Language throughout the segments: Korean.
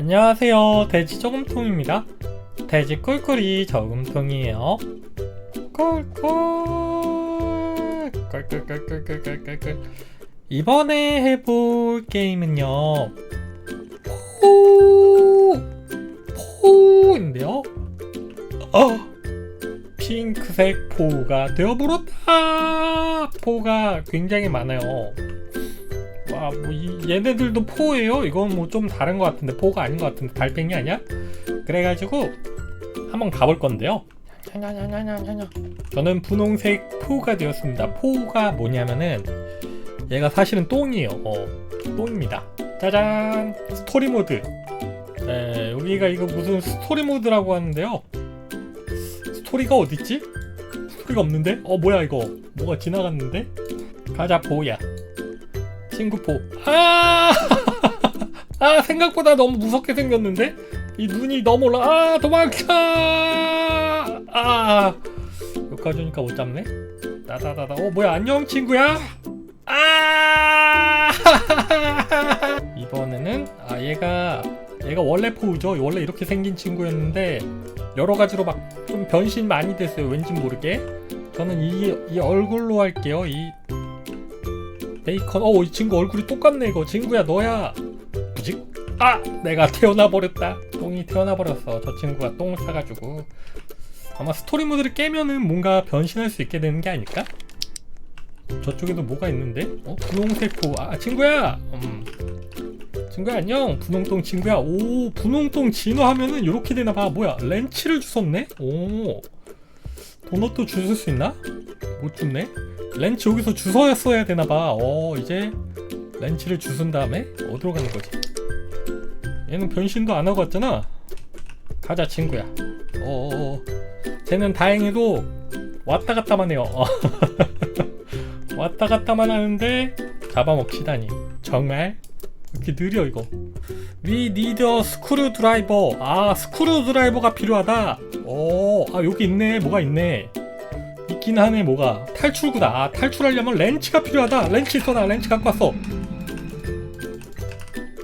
안녕하세요. 돼지 저금통입니다. 돼지 꿀꿀이 저금통이에요. 꿀꿀 꿀꿀꿀꿀꿀꿀꿀 이번에 해볼 게임은요. 포 포인데요. 어 핑크색 포가 되어버렸다. 포가 굉장히 많아요. 와, 뭐, 이, 얘네들도 포예요? 이건 뭐 좀 다른 것 같은데, 포가 아닌 것 같은데, 달팽이 아니야? 그래가지고, 한번 가볼 건데요. 저는 분홍색 포가 되었습니다. 포가 뭐냐면은, 얘가 사실은 똥이에요. 어, 똥입니다. 짜잔! 스토리 모드. 네, 여기가 이거 무슨 스토리 모드라고 하는데요. 스토리가 어딨지? 스토리가 없는데? 어, 뭐야, 이거. 뭐가 지나갔는데? 가자, 포야. 친구포. 아! 아, 생각보다 너무 무섭게 생겼는데? 이 눈이 너무 올라. 아, 도망쳐! 아! 오니까 못 잡네? 따다다다. 어, 뭐야, 안녕, 친구야? 아! 이번에는, 아, 얘가, 얘가 원래 포우죠? 원래 이렇게 생긴 친구였는데, 여러 가지로 막 좀 변신 많이 됐어요. 왠지 모르게. 저는 이, 이 얼굴로 할게요. 이 베이컨. 어이 친구 얼굴이 똑같네 이거. 친구야 너야. 부직 아 내가 태어나 버렸다. 똥이 태어나 버렸어 저 친구가 똥을 싸가지고. 아마 스토리 모드를 깨면은 뭔가 변신할 수 있게 되는 게 아닐까? 저쪽에도 뭐가 있는데? 어? 분홍색 포아 친구야! 음. 친구야 안녕. 분홍똥 친구야. 오 분홍똥 진화 하면은 이렇게 되나봐. 뭐야 렌치를 주웠네? 오. 도넛도 주술 수 있나? 못 줬네 렌치 여기서 주워야 되나봐. 어, 이제 렌치를 주순 다음에 어디로 가는 거지? 얘는 변신도 안 하고 왔잖아. 가자, 친구야. 어, 쟤는 다행히도 왔다 갔다만 해요. 어. 왔다 갔다만 하는데 잡아먹히다니. 정말? 이렇게 느려, 이거. We need a screw driver. 아, 스크루 드라이버가 필요하다. 어, 아, 여기 있네. 뭐가 있네. 있긴 하네 뭐가? 탈출구다. 아 탈출하려면 렌치가 필요하다. 렌치 있어 나 렌치 갖고 왔어.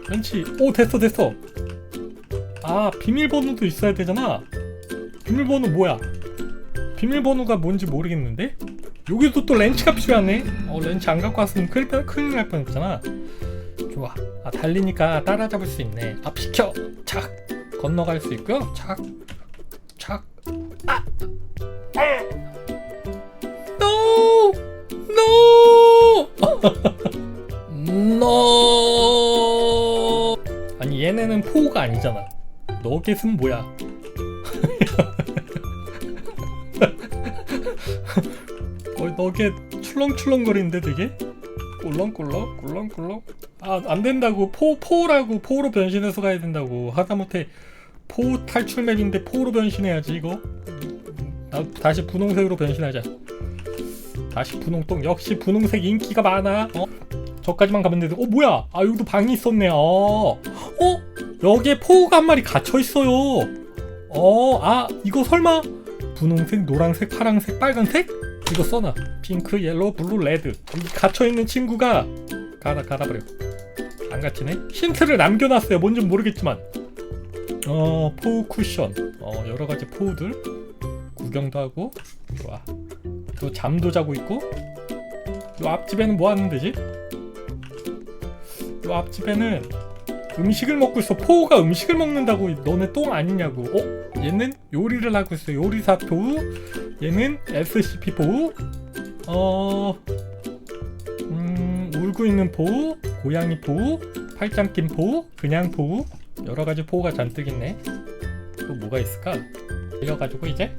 렌치. 오 됐어 됐어. 아 비밀번호도 있어야 되잖아. 비밀번호 뭐야? 비밀번호가 뭔지 모르겠는데? 여기도 또 렌치가 필요하네. 어 렌치 안 갖고 왔으면 큰일, 날- 큰일 날 뻔했잖아. 좋아. 아 달리니까 따라잡을 수 있네. 아 비켜. 착. 건너갈 수 있고요. 착착. 아! No! 아니 얘네는 포가 아니잖아. 너겟은 뭐야? 거의 너겟 출렁출렁거리는데 되게? 꿀렁꿀렁 꿀렁꿀렁 아 안된다고 포 포라고 포로 변신해서 가야 된다고 하다못해 포 탈출 맵인데 포로 변신해야지 이거 나 다시 분홍색으로 변신하자 다시 분홍똥 역시 분홍색 인기가 많아. 어? 저까지만 가면 되는데. 어 뭐야? 아 여기도 방이 있었네. 어, 어? 여기에 포우가 한 마리 갇혀있어요. 어 아 이거 설마? 분홍색 노란색 파란색 빨간색? 이거 써놔. 핑크 옐로우 블루 레드. 여기 갇혀있는 친구가 가다 가다 버려 안 갇히네? 힌트를 남겨놨어요. 뭔지 모르겠지만. 어 포우 쿠션. 어 여러가지 포우들. 구경도 하고. 좋아 또 잠도 자고 있고 요 앞집에는 뭐 하는 데지? 요 앞집에는 음식을 먹고 있어 포우가 음식을 먹는다고 너네 똥 아니냐고 어? 얘는 요리를 하고 있어 요리사 포우 얘는 SCP 포우 어... 음... 울고 있는 포우 고양이 포우 팔짱 낀 포우 그냥 포우 여러가지 포우가 잔뜩 있네 또 뭐가 있을까? 이래가지고 이제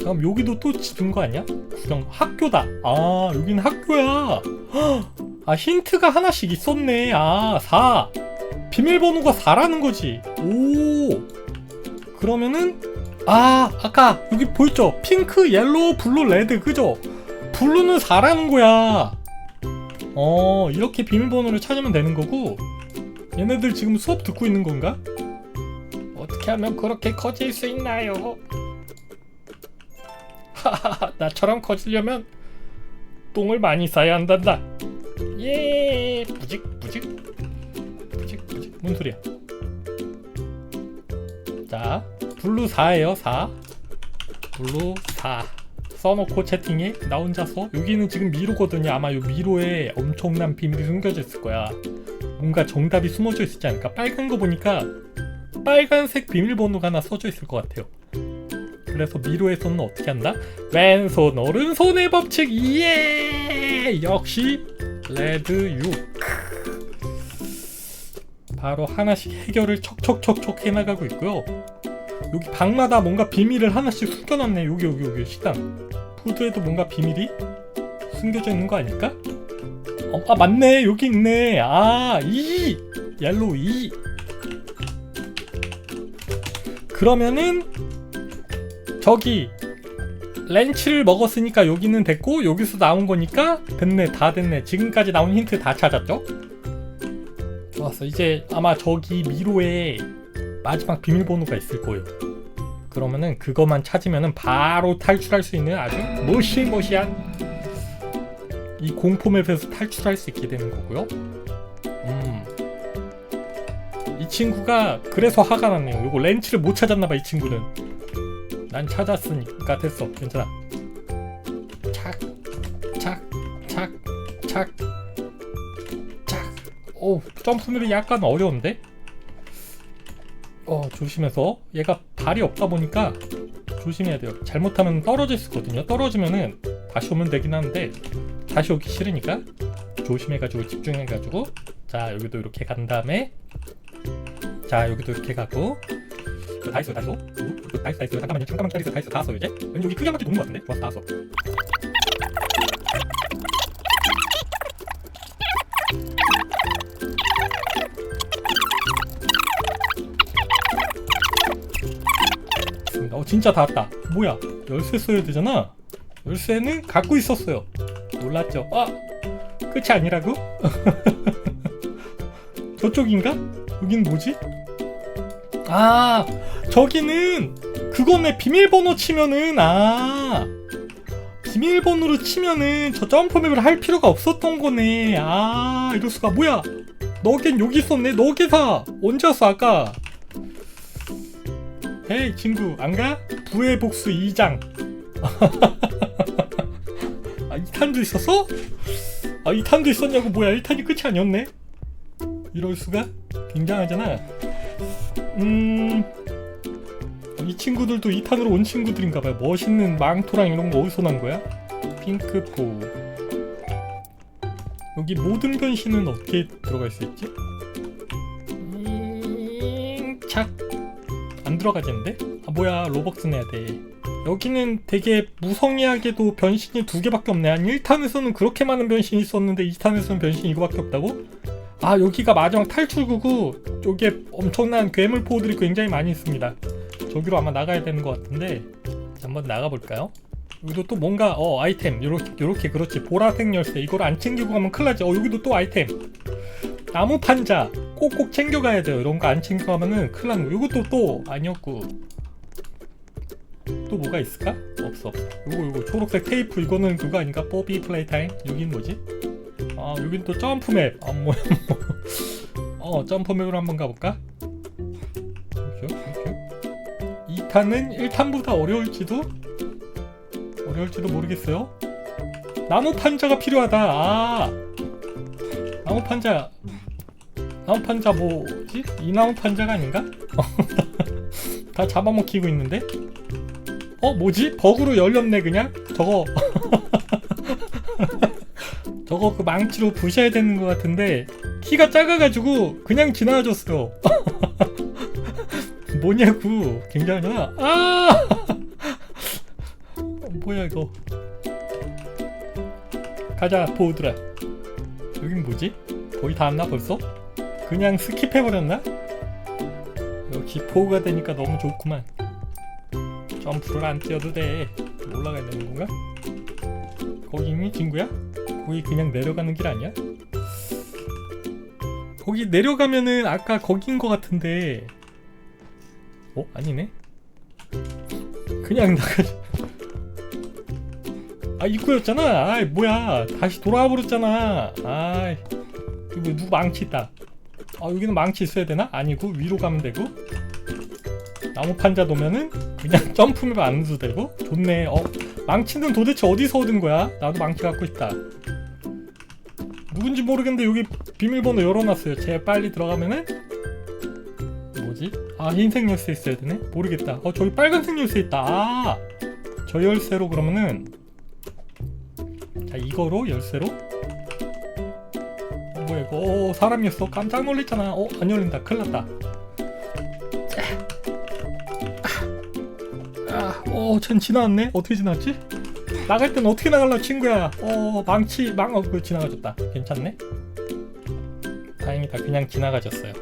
그럼 여기도 또 집인 거 아니야? 구경 학교다. 아 여기는 학교야. 헉! 아 힌트가 하나씩 있었네. 아 4. 비밀번호가 4라는 거지. 오. 그러면은 아 아까 여기 보였죠? 핑크, 옐로우, 블루, 레드 그죠? 블루는 4라는 거야. 어 이렇게 비밀번호를 찾으면 되는 거고 얘네들 지금 수업 듣고 있는 건가? 어떻게 하면 그렇게 커질 수 있나요? 하하하 나처럼 커지려면 똥을 많이 싸야 한단다. 예 부직 부직. 부직 부직. 뭔 소리야? 자 블루 4에요 4 블루 4 써놓고 채팅에 나 혼자 써 여기는 지금 미로거든요. 아마 요 미로에 엄청난 비밀이 숨겨져 있을 거야. 뭔가 정답이 숨어져 있지 않을까? 빨간 거 보니까 빨간색 비밀번호가 하나 써져 있을 것 같아요 그래서 미로에서는 어떻게 한다? 왼손 오른손의 법칙 예! 역시 레드 6 바로 하나씩 해결을 척척척척 해나가고 있고요. 여기 방마다 뭔가 비밀을 하나씩 숨겨놨네. 여기 여기 여기 식당. 푸드에도 뭔가 비밀이 숨겨져 있는 거 아닐까? 어, 아 맞네. 여기 있네. 아이! 옐로우 이. 그러면은 저기 렌치를 먹었으니까 여기는 됐고 여기서 나온 거니까 됐네 다 됐네. 지금까지 나온 힌트 다 찾았죠? 좋았어. 이제 아마 저기 미로에 마지막 비밀번호가 있을 거예요. 그러면은 그것만 찾으면은 바로 탈출할 수 있는 아주 무시무시한 이 공포 맵에서 탈출할 수 있게 되는 거고요. 음. 이 친구가 그래서 화가 났네요. 이거 렌치를 못 찾았나봐 이 친구는 난 찾았으니까 됐어. 괜찮아. 착 착 착 착 착. 오 점프맵이 약간 어려운데? 어 조심해서. 얘가 발이 없다 보니까 조심해야 돼요. 잘못하면 떨어질 수 있거든요. 떨어지면은 다시 오면 되긴 하는데 다시 오기 싫으니까 조심해가지고 집중해가지고. 자 여기도 이렇게 간 다음에. 자 여기도 이렇게 가고 다 했어요 다 했어 오, 다 했어 다 했어 잠깐만요. 잠깐만 기다리세요. 다 했어 다 왔어 이제? 왠지 여기 크게 한 바퀴 도는 것 같은데? 좋았어 다. 왔어 어 진짜 다 왔다. 뭐야? 열쇠 써야 되잖아? 열쇠는 갖고 있었어요. 놀랐죠? 아! 끝이 아니라고? 저쪽인가? 여긴 뭐지? 아 저기는 그거네 비밀번호 치면은 아. 비밀번호로 치면은 저 점프맵을 할 필요가 없었던 거네. 아 이럴 수가. 뭐야? 너겐 여기 있었네. 너게사. 언제 왔어 아까? 헤이 친구 안가? 부의 복수 2장. 아 2탄도 있었어? 아 2탄도 있었냐고. 뭐야 1탄이 끝이 아니었네. 이럴 수가? 굉장하잖아. 음... 이 친구들도 2탄으로 온 친구들인가봐요 멋있는 망토랑 이런 거 어디서 난 거야? 핑크포 여기 모든 변신은 어떻게 들어갈 수 있지? 음... 착안 들어가지는데? 아 뭐야 로벅스 내야 돼 여기는 되게 무성의하게도 변신이 두 개밖에 없네 한 1탄에서는 그렇게 많은 변신이 있었는데 2탄에서는 변신이 이거밖에 없다고? 아 여기가 마지막 탈출구고 여기에 엄청난 괴물포들이 굉장히 많이 있습니다 저기로 아마 나가야 되는 것 같은데 한번 나가볼까요? 여기도 또 뭔가 어 아이템. 요렇게 요렇게 그렇지. 보라색 열쇠. 이걸 안 챙기고 가면 큰일 나지. 어 여기도 또 아이템. 나무 판자. 꼭꼭 챙겨가야 돼요. 이런 거 안 챙겨가면은 큰일 나는 거. 이것도 또 아니었고. 또 뭐가 있을까? 없어. 없어 요거 요거. 초록색 테이프. 이거는 그거 아닌가? 뽀비 플레이 타임? 여긴 뭐지? 아 여긴 또 점프맵. 아 뭐야 어 점프맵으로 한번 가볼까? 2탄은 1탄보다 어려울지도 어려울지도 모르겠어요 나무 판자가 필요하다 아 나무 판자 나무 판자 뭐지? 이 나무 판자가 아닌가? 다 잡아먹히고 있는데? 어 뭐지? 버그로 열렸네 그냥? 저거 저거 그 망치로 부셔야 되는 것 같은데 키가 작아가지고 그냥 지나가줬어요 뭐냐고 굉장하잖아 아 뭐야 이거 가자 보우드라 여긴 뭐지? 거의 다 왔나 벌써? 그냥 스킵해버렸나? 역시 포우가 되니까 너무 좋구만 점프를 안 뛰어도 돼 올라가야 되는 건가? 거기 있니 친구야? 거기 그냥 내려가는 길 아니야? 거기 내려가면은 아까 거긴 거 같은데 어? 아니네? 그냥 나가지 아 입구였잖아. 아이 뭐야. 다시 돌아와 버렸잖아. 아이 이거 누구 망치 있다. 아 여기는 망치 있어야 되나? 아니고 위로 가면 되고. 나무 판자 놓으면은 그냥 점프맵 안 해도 되고. 좋네. 어 망치는 도대체 어디서 얻은 거야? 나도 망치 갖고 있다. 누군지 모르겠는데 여기 비밀번호 열어놨어요. 제 빨리 들어가면은 뭐지? 아 흰색 열쇠 있어야 되네? 모르겠다 어 저기 빨간색 열쇠 있다 아 저 열쇠로 그러면은 자 이거로 열쇠로 어, 뭐야 이거 어, 사람이었어 깜짝 놀랐잖아 어 안 열린다 큰일 났다 아, 어, 쟨 지나왔네? 어떻게 지나왔지? 나갈 땐 어떻게 나갈라, 친구야? 어, 망치, 망, 어, 그 지나가졌다. 괜찮네? 다행이다. 그냥 지나가졌어요.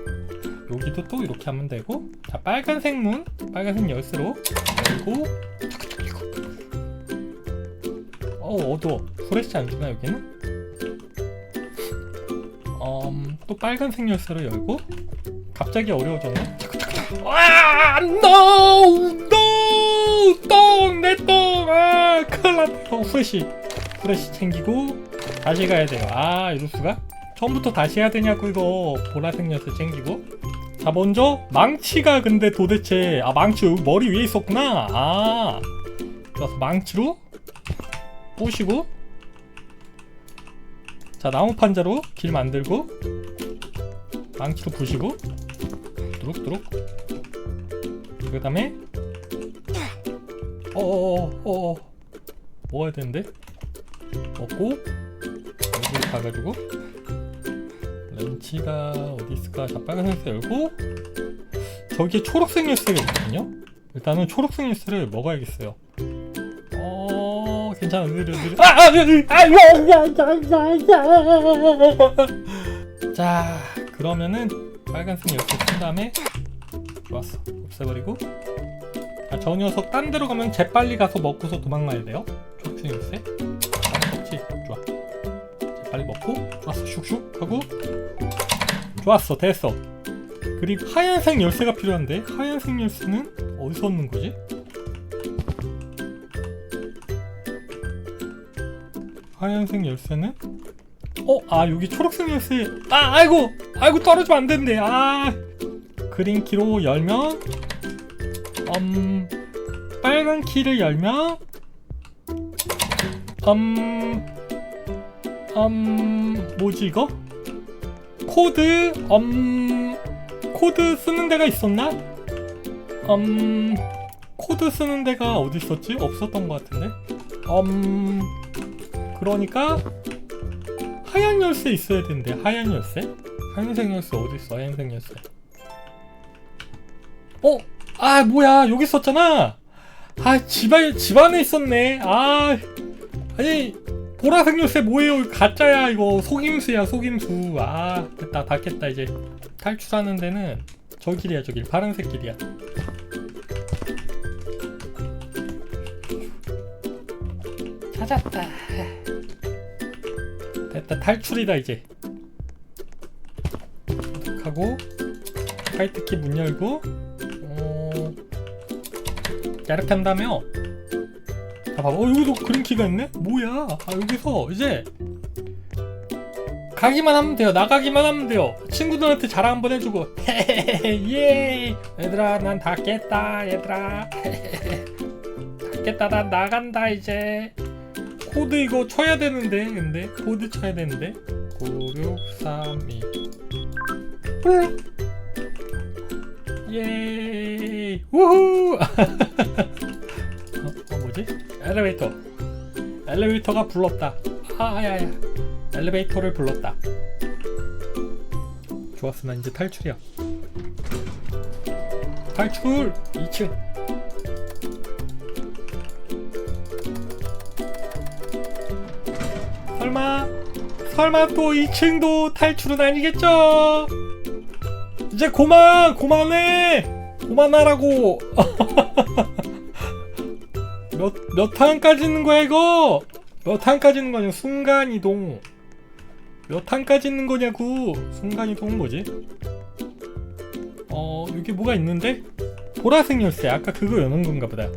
여기도 또 이렇게 하면 되고, 자, 빨간색 문, 빨간색 열쇠로 열고, 어, 어두워. 후레쉬 안 주나, 여기는? 음, 또 빨간색 열쇠로 열고, 갑자기 어려워졌네? 아, no, no, 똥, 내 똥, 아, 큰일 났다. 어, 후레쉬, 후레쉬 챙기고 다시 가야 돼요. 아, 이럴 수가? 처음부터 다시 해야 되냐고 이거 보라색 녀석 챙기고. 자, 먼저 망치가 근데 도대체 아 망치 머리 위에 있었구나. 아, 그래서 망치로 부시고. 자, 나무 판자로 길 만들고 망치로 부시고. 뚜룩뚜룩 그 다음에 어어어어 뭐 해야 되는데 먹고 여기 가가지고 렌치가 어디 있을까? 자 빨간색 열고 저기에 초록색 열쇠가 있거든요. 일단은 초록색 열쇠를 먹어야겠어요. 어 괜찮아. 느려 느려 아아 자 그러면은 빨간색 열쇠 쓴 다음에 좋았어. 없애버리고. 아, 저 녀석 딴 데로 가면 재빨리 가서 먹고서 도망가야 돼요. 초록색 아, 먹지 좋아. 재빨리 먹고. 좋았어. 슉슉 하고 좋았어 됐어 그리고 하얀색 열쇠가 필요한데 하얀색 열쇠는 어디서 얻는 거지? 하얀색 열쇠는 어? 아 여기 초록색 열쇠 아 아이고 아이고 떨어지면 안 된대 아 그린 키로 열면 음 빨간 키를 열면 음, 음 뭐지 이거? 코드 음 코드 쓰는 데가 있었나? 음 코드 쓰는 데가 어디 있었지? 없었던 것 같은데 음 그러니까 하얀 열쇠 있어야 되는데 하얀 열쇠? 하얀색 열쇠 어디 있어? 하얀색 열쇠. 어? 아 뭐야 여기 있었잖아. 아 집안 집 안에 있었네. 아 아니 보라색 열쇠 뭐예요? 가짜야 이거 속임수야 속임수. 아 됐다 닫겠다 이제 탈출하는 데는 저 길이야 저 길 파란색 길이야. 찾았다. 됐다 탈출이다 이제 하고 화이트키 문 열고 어... 한 다음에 자 봐봐 어 여기도 그린키가 있네? 뭐야? 아 여기서 이제 가기만 하면 돼요. 나가기만 하면 돼요. 친구들한테 자랑 한번 해주고. 예! 얘들아 난 다 깼다 얘들아. 다 깼다 난 나간다 이제. 코드 이거 쳐야 되는데 근데. 코드 쳐야 되는데. 9632 예! 우후 엘리베이터. 엘리베이터가 불렀다. 아야야 엘리베이터를 불렀다. 좋았어 난 이제 탈출이야. 탈출! 2층. 설마 설마 또 2층도 탈출은 아니겠죠? 이제 고만! 고만해! 고만하라고 몇 몇 탄까지 있는 거야 이거? 몇 탄까지 있는 거냐? 순간 이동. 몇 탄까지 있는 거냐고? 순간 이동 뭐지? 어 여기 뭐가 있는데? 보라색 열쇠. 아까 그거 여는 건가 보다.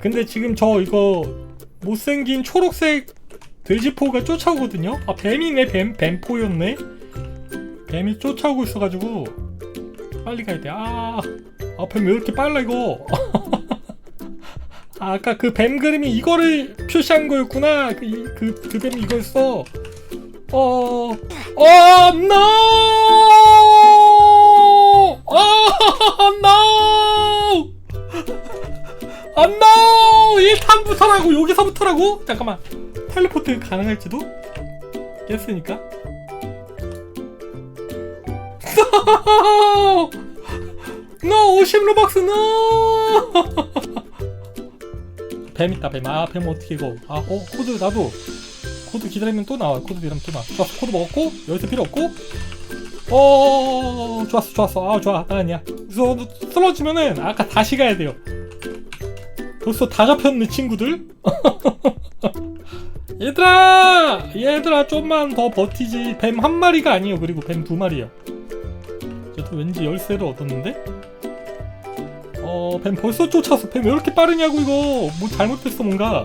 근데 지금 저 이거 못생긴 초록색 돼지포가 쫓아오거든요? 아 뱀이네 뱀. 뱀포였네. 뱀이 쫓아오고 있어가지고 빨리 가야 돼. 아, 아, 뱀왜 이렇게 빨라 이거? 아, 아까 그 뱀 그림이 이거를 표시한 거였구나. 그, 이- 그, 그 뱀이 이거였어. 어, 어, no! 어, no! 아, no! 1탄부터라고, 여기서부터라고? 잠깐만. 텔레포트 가능할지도? 깼으니까. no! no! 50 로벅스, no! 뱀 있다, 뱀. 아, 뱀 어떻게 이거. 아, 어, 코드 나도. 코드 기다리면 또 나와. 코드 기다리면 또 나와. 좋았어. 코드 먹었고, 여기서 필요 없고. 어, 좋았어, 좋았어. 아, 좋아. 나 아니야. 그래서 쓰러지면은 아까 다시 가야 돼요. 벌써 다 잡혔네, 친구들. 얘들아! 얘들아, 좀만 더 버티지. 뱀 한 마리가 아니에요. 그리고 뱀 두 마리요. 저도 왠지 열쇠를 얻었는데? 어, 뱀 벌써 쫓았어. 뱀왜 이렇게 빠르냐고, 이거. 뭐 잘못됐어, 뭔가.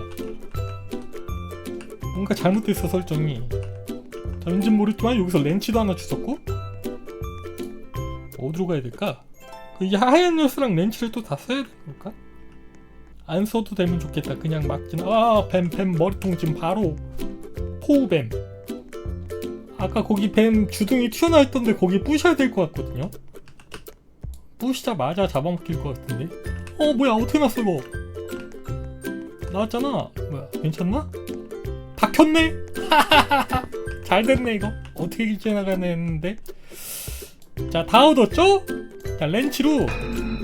뭔가 잘못됐어, 설정이. 자, 왠지 모르겠지만 여기서 렌치도 하나 주셨고. 어디로 가야 될까? 그 이 하얀 열쇠랑 렌치를 또 다 써야 걸까? 안 써도 되면 좋겠다. 그냥 막 지나. 아, 뱀, 뱀 머리통 지금 바로 포우뱀. 아까 거기 뱀 주둥이 튀어나와 있던데 거기 부셔야 될 것 같거든요. 부시자마자 잡아먹힐 것 같은데. 어, 뭐야? 어떻게 났어 이거? 나왔잖아. 뭐야? 괜찮나? 박혔네. 잘 됐네 이거. 어떻게 지나가나 했는데. 자, 다 얻었죠? 자, 렌치로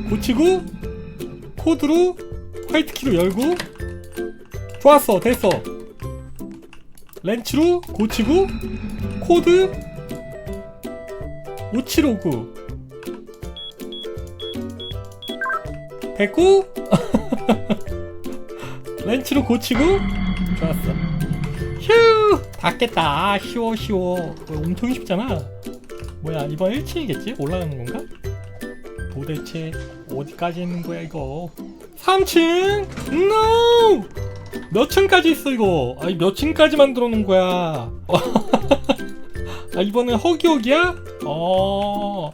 고치고 코드로 화이트 키로 열고 좋았어 됐어 렌치로 고치고 코드 5759 됐고 렌치로 고치고 좋았어 휴 닿겠다 아, 쉬워 쉬워 어, 엄청 쉽잖아 뭐야 이번 1층이겠지? 올라가는 건가? 도대체 어디까지 있는 거야 이거 3층? NO! 몇 층까지 있어 이거 아니 몇 층까지 만들어 놓은 거야 아 이번엔 허기허기야? 어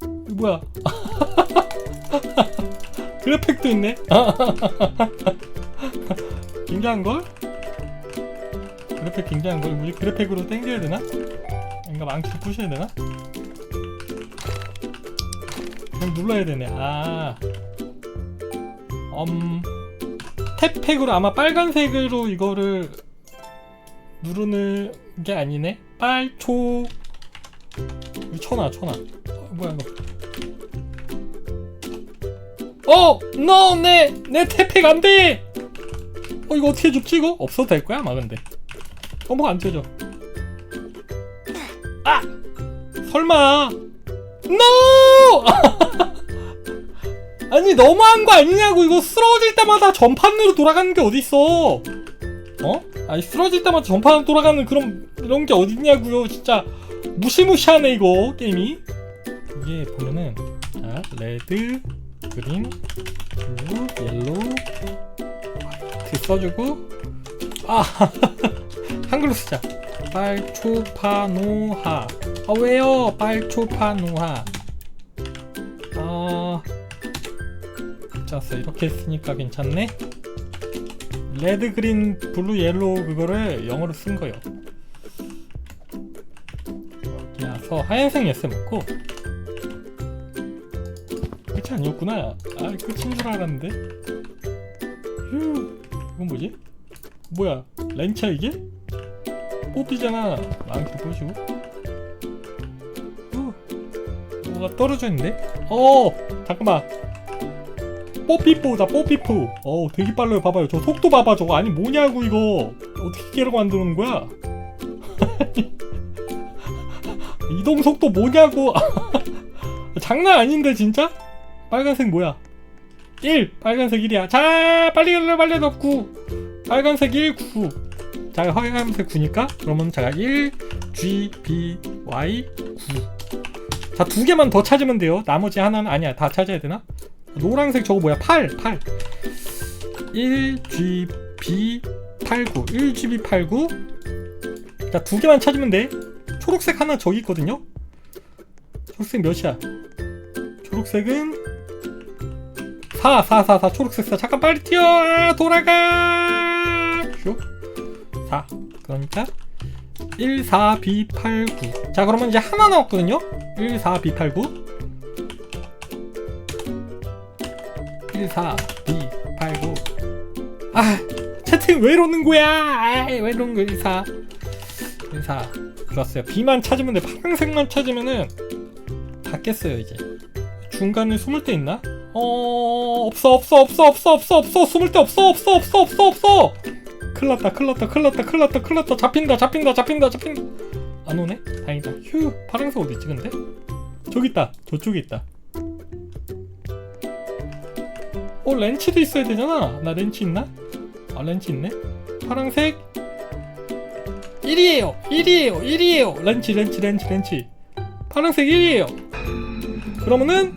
이거 뭐야 그래픽도 있네 굉장한 걸? 그래픽 굉장한 걸 우리 그래픽으로 땡겨야 되나? 뭔가 망치를 부셔야 되나? 그냥 눌러야 되네 아 음, 탭팩으로 아마 빨간색으로 이거를 누르는 게 아니네. 빨초 쳐놔 쳐놔. 어, 뭐야 이거? 어, no, 내내 탭팩 안 돼. 어 이거 어떻게 줍지 이거? 없어도 될 거야 아마 근데. 어 뭐가 안 되죠? 아, 설마? no! 아니 너무한 거 아니냐고 이거 쓰러질 때마다 전판으로 돌아가는 게 어딨어 어? 아니 쓰러질 때마다 전판으로 돌아가는 그런 이런 게 어딨냐고요 진짜 무시무시하네 이거 게임이 이게 보면은 자 레드 그린 블루 옐로우. 화이트 써주고. 아 한글로 쓰자. 빨초파노하. 아 왜요? 빨초파노하. 아 좋았어 이렇게 했으니까 괜찮네. 레드 그린 블루 옐로우 그거를 영어로 쓴 거예요. 여기 와서 하얀색 열쇠 먹고 아니었구나. 아 끝인 줄 알았는데. 휴 이건 뭐지? 뭐야 렌차 이게? 뽑히잖아. 망치 보시고. 후 뭐가 떨어져 있는데? 어 잠깐만. 뽀피뽀다 뽀피뽀. 어우 되게 빨라요. 봐봐요. 저 속도 봐봐 저거. 아니 뭐냐고 이거. 어떻게 깨로 만드는 거야? 이동 속도 뭐냐고. 장난 아닌데 진짜? 빨간색 뭐야? 1 빨간색 1이야. 자 빨리 가려 빨리 가9 빨간색 1 9자 하얀색 9니까 그러면 제가 1 G B Y 9 자 두 개만 더 찾으면 돼요. 나머지 하나는 아니야. 다 찾아야 되나? 노란색 저거 뭐야? 8 8 1GB 89 1GB 89 자 두 개만 찾으면 돼. 초록색 하나 저기 있거든요? 초록색 몇이야? 초록색은 4 4 4 4 초록색 4 잠깐 빨리 튀어. 아, 돌아가. 슉 4 그러니까 1 4 B 8 9 자 그러면 이제 하나 남았거든요. 1 4 B 8 9 1 4 B 8 9 아 채팅 왜 이러는 거야? 아이, 왜 이러는 거야 1 4 1 4 좋았어요. B만 찾으면 돼. 파란색만 찾으면은 다 깼어요 이제. 중간에 숨을 데 있나? 어 없어 없어 없어 없어 없어 없어. 숨을 데 없어 없어 없어 없어 없어. 큰일났다 큰일났다 큰일났다 큰일났다 큰일났다. 잡힌다 잡힌다 잡힌다 잡힌다. 안 오네? 다행이다. 휴 파란색 어디 있지 근데? 저기 있다. 저쪽에 있다. 어 렌치도 있어야 되잖아. 나 렌치 있나? 아 렌치 있네. 파란색. 1이에요. 1이에요. 1이에요. 렌치 렌치 렌치 렌치. 파란색 1이에요. 그러면은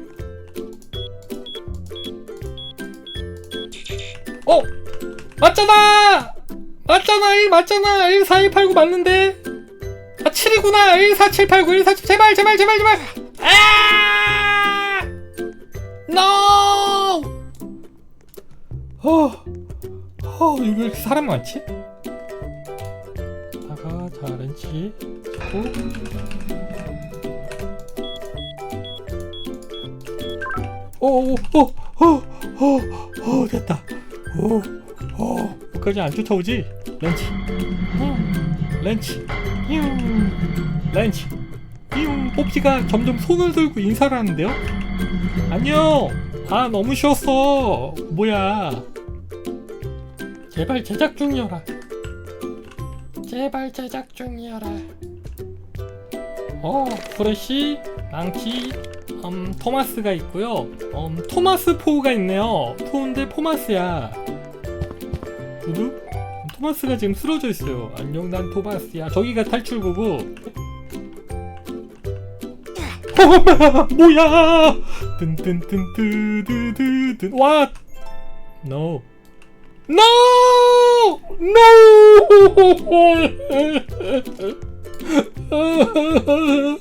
어! 맞잖아! 맞잖아! 1 맞잖아! 1 4 1 8 9 맞는데? 아 7이구나! 1 4 7 8 9 1 4 7 제발 제발 제발 제발! 아! NO! 어, 어, 여기 왜 이렇게 사람 많지? 다가 자 렌치 잡고 오오오오오오 됐다 오오 여기까지 안 쫓아오지? 렌치. 음, 렌치. 휴 렌치. 휴 뽑기가 점점 손을 들고 인사를 하는데요? 안녕! 아 너무 쉬웠어. 뭐야? 제발 제작 중이어라. 제발 제작 중이어라. 어 프레쉬 랑키 음, 토마스가 있고요. 음, 토마스 포우가 있네요. 포우인데 포마스야. 두두 토마스가 지금 쓰러져 있어요. 안녕 난 토마스야. 저기가 탈출구고. 뭐야? 뜬뜬뜬뜨드드든 와! No. No! No!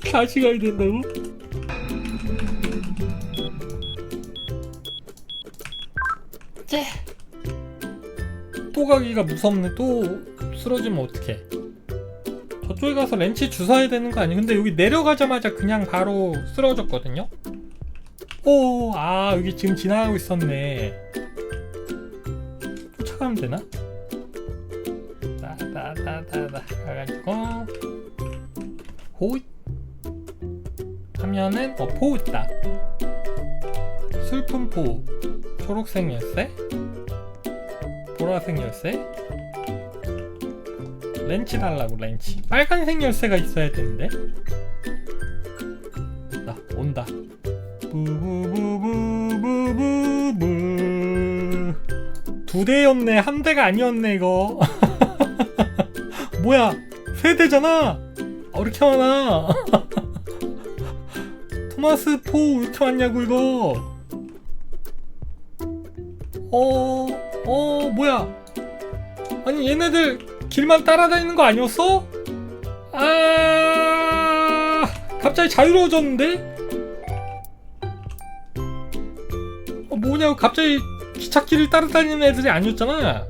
다시 가야 된다고? 쟤. 또 가기가 무섭네 또 쓰러지면 어떡해 저쪽에 가서 렌치 주사해야 되는 거 아니야 근데 여기 내려가자마자 그냥 바로 쓰러졌거든요 오, 아, 여기 지금 지나가고 있었네. 쫓아가면 되나? 따다다다다 가가지고 호잇 하면은 어 포우 있다. 슬픈 포우, 초록색 열쇠, 보라색 열쇠, 렌치 달라고 렌치. 빨간색 열쇠가 있어야 되는데. 나 온다. 부부부부부부 두 대였네 한 대가 아니었네 이거. 뭐야 세 대잖아. 어, 이렇게 많아. 토마스 포 이렇게 많냐고 이거 어, 어, 뭐야. 아니, 얘네들 길만 따라다니는 거 아니었어? 아, 갑자기 자유로워졌는데? 어, 뭐냐고, 갑자기 기찻길을 따라다니는 애들이 아니었잖아.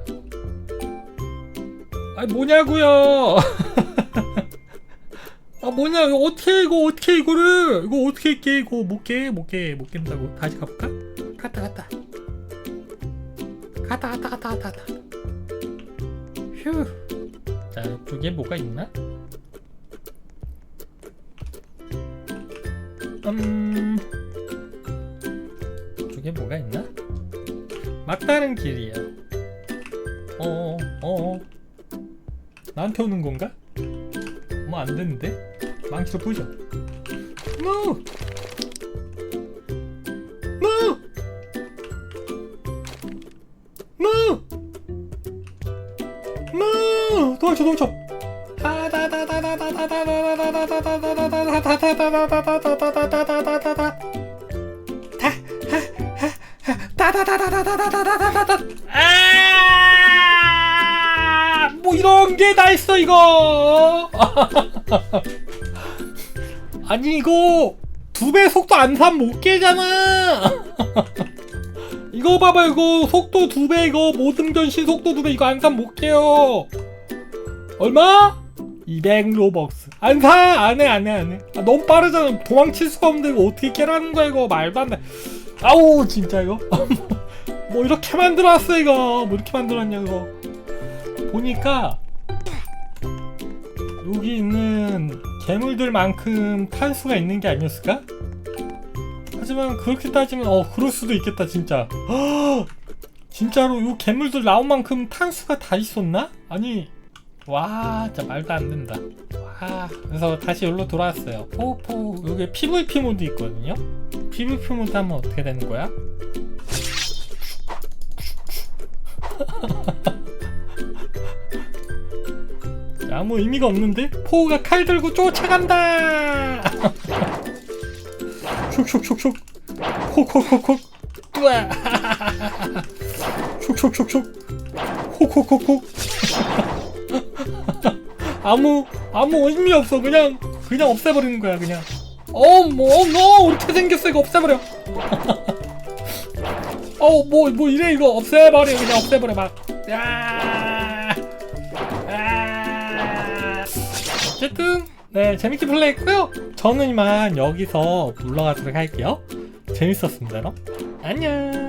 아니, 뭐냐고요. 아, 뭐냐, 이거 어떻게, 이거 어떻게, 이거를, 이거 어떻게 깨, 이거 못 깨, 못 깨, 못 깬다고. 다시 가볼까? 갔다, 갔다. 갔다 갔다 갔다 갔다 갔다 휴. 자 이쪽에 뭐가 있나? 음 이쪽에 뭐가 있나? 막다른 길이야 어어 어. 나한테 오는 건가? 뭐 안 되는데? 망치로 부셔 아니 이거 두 배 속도 안 사면 못 깨잖아. 이거 봐봐 이거 속도 두 배 이거 모든 변신 속도 두 배 이거 안 사면 못 깨요. 얼마? 200 로벅스. 안 사! 안 해, 안 해, 안 해. 아, 너무 빠르잖아. 도망칠 수가 없는데 이거 어떻게 깨라는 거야 이거 말도 안 돼. 아우 진짜 이거. 뭐 이렇게 만들어놨어 이거. 뭐 이렇게 만들어놨냐 이거. 보니까 여기 있는 괴물들만큼 탄수가 있는 게 아니었을까? 하지만 그렇게 따지면 어 그럴 수도 있겠다 진짜. 헉! 진짜로 요 괴물들 나온 만큼 탄수가 다 있었나? 아니 와 진짜 말도 안 된다. 와 그래서 다시 여기로 돌아왔어요. 포포 여기 PVP 모드 있거든요. PVP 모드 하면 어떻게 되는 거야? 아무 의미가 없는데? 포우가 칼 들고 쫓아간다! 슉슉슉슉 콕콕콕콕. 우와! 슉슉슉슉 콕콕콕콕. 아무 아무 의미 없어. 그냥 그냥 없애버리는 거야 그냥. 어뭐 너 이렇게 생겼어. 이거 없애버려. 어뭐 뭐 이래 이거. 없애버려. 그냥 없애버려 막야 어쨌든 네 재밌게 플레이했고요. 저는 이만 여기서 물러가도록 할게요. 재밌었습니다. 여러분. 안녕